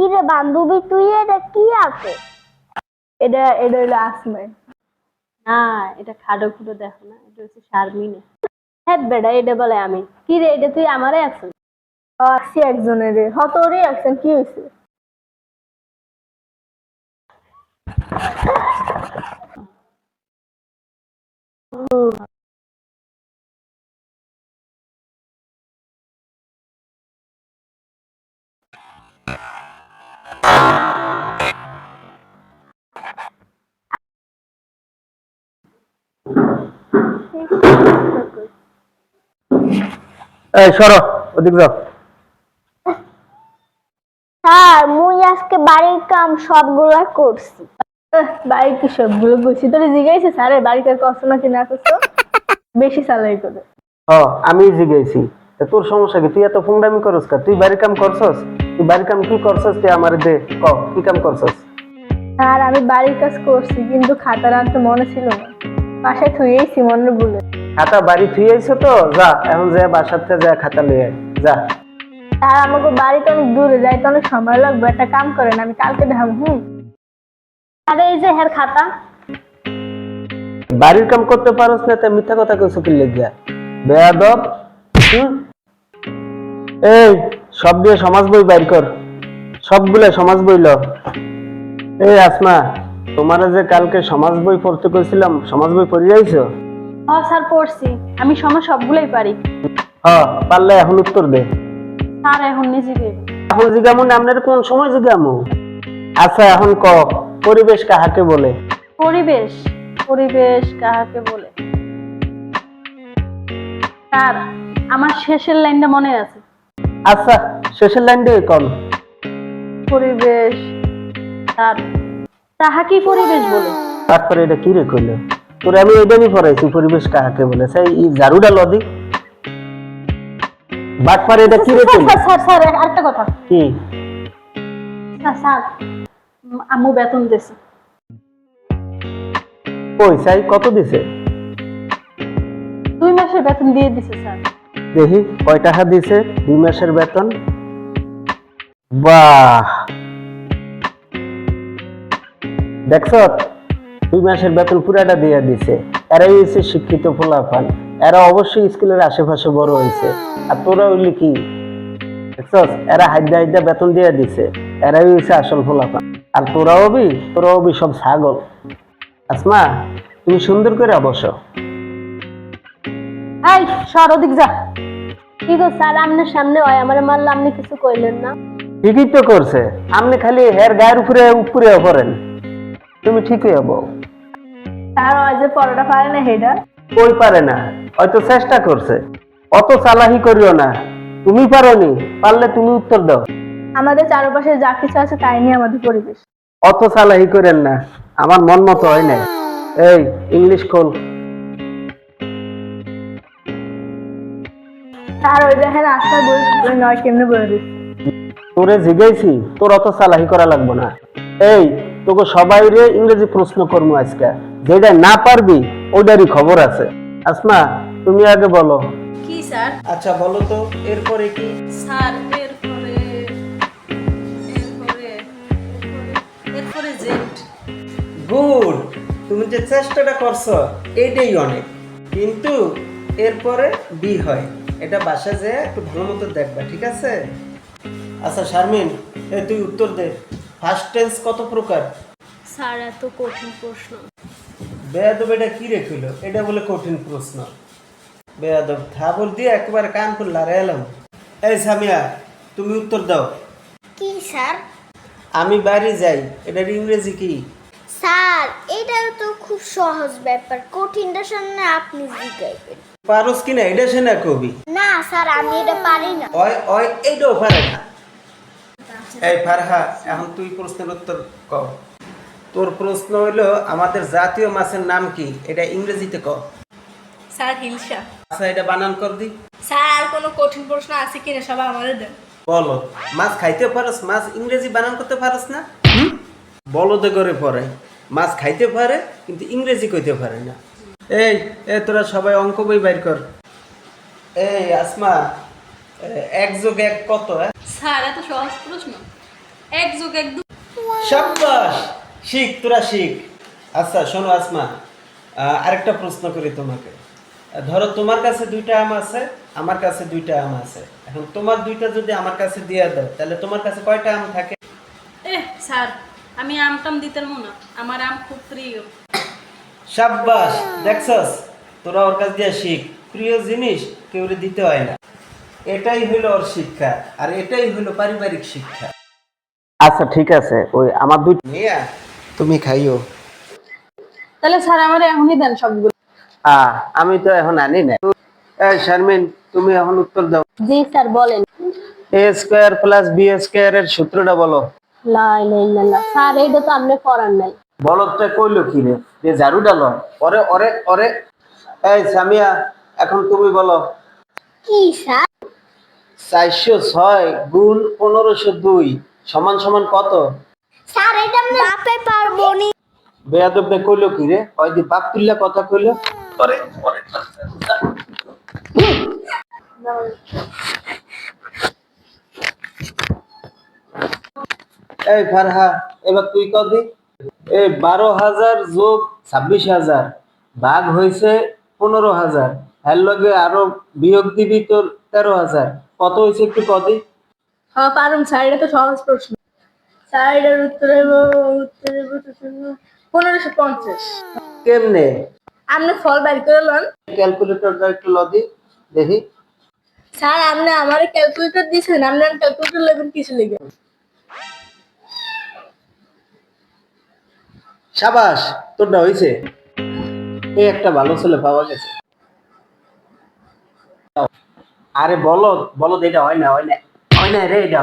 কি রে বান্ধবী তুই এটা কি আছে? এটা এটা হলো আসমে না এটা খাডো খুঁড়ো দেখো না এটা হচ্ছে শারমিনে। হ্যাঁ বেটা এটা বলে আমি। কি রে এটা তুই আমারে আছিস আসছি একজনের। রে হত রে একজন কি হয়েছে? এই সরো ওদিক যাও। স্যার মুই আজকে বাড়ির কাম সবগুলা করছি। আহ, বাড়ি কি সবগুলো বলছি তোরে জিজ্ঞাসা স্যারে বাড়ি কার কষ্ট নাকি না করছ? বেশি স্যালারি করে। হ আমি জিগাইছি। তা তোর সমস্যা কি? তুই এত ফুংডামি করস কা? তুই বাড়ির কাম করছস? তুই বাড়ির কাম কি করছস? তুই আমার দে ক কি কাম করছস? স্যার আমি বাড়ির কাজ করছি কিন্তু খাতা রাখতে মনে ছিল না। বাসায় থুয়েছি মনে বলে খাতা বাড়ি থুই আইছো তো? যা এখন যা বাসাতে যা খাতা লই আয়। যা। স্যার আমাকে বাড়িতে অনেক দূরে যাইতে অনেক সময় লাগবে। একটা কাম করেন আমি কালকে দেখাবো হুম? আরে এই যে হের খাতা। বাড়ির কাম করতে পারস না তা মিথ্যা কথা কইছো কি লাগিয়া? বেয়াদব হুম? এই সব দিয়ে সমাজ বই বাইর কর। সবগুলা সমাজ বই ল এই আসমা। তোমার যে কালকে সমাজ বই পড়তে কইছিলাম সমাজ বই পড়ে যাইছো হ স্যার পড়ছি। আমি সময় সবগুলোই পারি। হ পারলে এখন উত্তর দে। স্যার এখন নিজে দেব। এখন জিগামু না আপনার কোন সময় জিগামু? আচ্ছা এখন ক পরিবেশ কাহাকে বলে? পরিবেশ পরিবেশ কাহাকে বলে? স্যার আমার শেষের লাইনটা মনে আছে। আচ্ছা শেষের লাইন দিয়ে কল পরিবেশ স্যার পরিবেশ বলে? তারপরে এটা কি রে কইলো? তোরে আমি পড়াইছি পরিবেশ কাহাকে বলে? সেই ঝাড়ুটা লদি বাটপারে এটা কি রে স্যার কইলো? স্যার আরেকটা কথা। কি? স্যার স্যার আম্মু বেতন দিছে। কই চাই কত দিছে? দুই মাসের বেতন দিয়ে দিছে স্যার। দেখি কয় টাকা দিছে দুই মাসের বেতন? বাহ! দেখছ? দুই মাসের বেতন পুরাটা দিয়ে দিছে। এরাই হচ্ছে শিক্ষিত ফলাফল এরা অবশ্যই স্কুলের আশেপাশে বড় হয়েছে। আর তোরা হইলি কি? দেখছস এরা হাইদা হাইদা বেতন দিয়ে দিছে। এরাই হয়েছে আসল ফলাফল আর তোরা হবি? তোরা হবি সব ছাগল। আসমা তুমি সুন্দর করে বসো। এই সর ওদিক যা। কি গো স্যার আপনার সামনে হয়। আমার মারলে আপনি কিছু কইলেন না। ঠিকই তো করছে। আপনি খালি হের গায়ের উপরে উপরে করেন তুমি ঠিকই হব। স্যার ওই যে পরোটা পারে না হেডা কই পারে না? হয়তো চেষ্টা করছে। অত চালাহি করিও না। তুমি পারোনি পারলে তুমি উত্তর দাও। আমাদের চারপাশে যা কিছু আছে তাই নিয়ে আমাদের পরিবেশ। অত চালাহি করেন না। আমার মন মতো হয় না। এই ইংলিশ খোল। স্যার ওই দেখেন বই নয় কেমনে বলে দিচ্ছে? তোরে জিগাইছি তোর অত চালাহি করা লাগবে না। এই তোকে সবাই রে ইংরেজি প্রশ্ন করব আজকে। যেটা না পারবি ওটারই খবর আছে। আসমা তুমি আগে বলো। কি স্যার? আচ্ছা বলো তো এরপরে কি? স্যার এরপরে এরপরে এরপরে জেড। গুড তুমি যে চেষ্টাটা করছ এটাই অনেক। কিন্তু এরপরে বি হয়। এটা বাসা যে একটু ভালো মতো দেখবা ঠিক আছে? আচ্ছা শারমিন এ তুই উত্তর দে। ফার্স্ট টেন্স কত প্রকার? স্যার এত কঠিন প্রশ্ন। বেয়াদব এটা কি রেখিল এটা বলে কঠিন প্রশ্ন। বেয়াদব থাবল দিয়ে একবার কান করে লারে এলাম। এই সামিয়া তুমি উত্তর দাও। কি স্যার? আমি বাইরে যাই এটার ইংরেজি কি? স্যার এটা তো খুব সহজ ব্যাপার। কঠিনটার সামনে আপনি জিগাইবেন পারস কিনা? এটা সে না কবি। না স্যার আমি এটা পারি না। অয় অয় এইটাও পারে না। এই ফারহা এখন তুই প্রশ্নের উত্তর ক তোর প্রশ্ন হইল আমাদের জাতীয় মাছের নাম কি? এটা ইংরেজিতে ক স্যার হিলসা আচ্ছা এটা বানান কর দি। স্যার কোনো কঠিন প্রশ্ন আছে কিনা সবাই আমাদের দেন। বলো মাছ খাইতে পারস? মাছ ইংরেজি বানান করতে পারস না? বলদে করে পড়ে মাছ খাইতে পারে কিন্তু ইংরেজি কইতে পারে না। এই এ তোরা সবাই অঙ্ক বই বাইর কর। এই আসমা এক যোগ এক কত হ্যাঁ? স্যার এত সহজ প্রশ্ন। এক যুগ এক দু সাব্বাস! শিখ তোরা শিখ। আচ্ছা শোনো আসমা আরেকটা প্রশ্ন করি তোমাকে। ধরো তোমার কাছে দুইটা আম আছে আমার কাছে দুইটা আম আছে। এখন তোমার দুইটা যদি আমার কাছে দিয়ে দাও তাহলে তোমার কাছে কয়টা আম থাকে? এ স্যার আমি আমটাম দিতেন মনে আমার আম খুব প্রিয়। সাব্বাস দেখছস? তোরা ওর কাছ দিয়ে শিখ। প্রিয় জিনিস কেউ দিতে হয় না। এটাই হলো ওর শিক্ষা আর এটাই হলো পারিবারিক শিক্ষা। আচ্ছা ঠিক আছে। ওই আমার দুই মিয়া তুমি খাইও। তাহলে স্যার আমার এখনই দেন সবগুলো। আ আমি তো এখন আনি না এই শারমিন তুমি এখন উত্তর দাও। জি স্যার বলেন। A square plus B square এর সূত্রটা বলো। লাই লাই লাই। স্যার এইটা তো আপনি করার নাই। বলদটা কইলো কি রে? যে ঝাড়ুটা লয়। ওরে ওরে ওরে। এই সামিয়া এখন তুমি বলো। কি স্যার? চারশো ছয় গুণ পনেরোশো দুই। সমান সমান কত? স্যার এটা আমি বাপে পারব নি। বেয়াদবটা কইলো কি রে? ওই যে বাপ তুল্লা কথা কইলো? ওরে ওরে এই ফারহা এবার তুই কদি এই বারো হাজার যোগ ছাব্বিশ হাজার ভাগ হয়েছে পনেরো হাজার। এর লগে আরও বিয়োগ দিবি তোর তেরো হাজার। কত হয়েছে একটু কদি পারুম স্যার এটা তো সহজ প্রশ্ন। স্যার এটার উত্তর উত্তর পনেরোশো পঞ্চাশ। কেমনে? আপনি ফল বের করে লন। ক্যালকুলেটরটা একটু লদি দেখি। স্যার আপনি আমার ক্যালকুলেটর দিয়েছেন আপনি ক্যালকুলেটর লেবেন কিছু সাবাস তোরটা হয়েছে এই একটা ভালো ছেলে পাওয়া গেছে। আরে বলো বলো এটা হয় না হয় না। नरेगा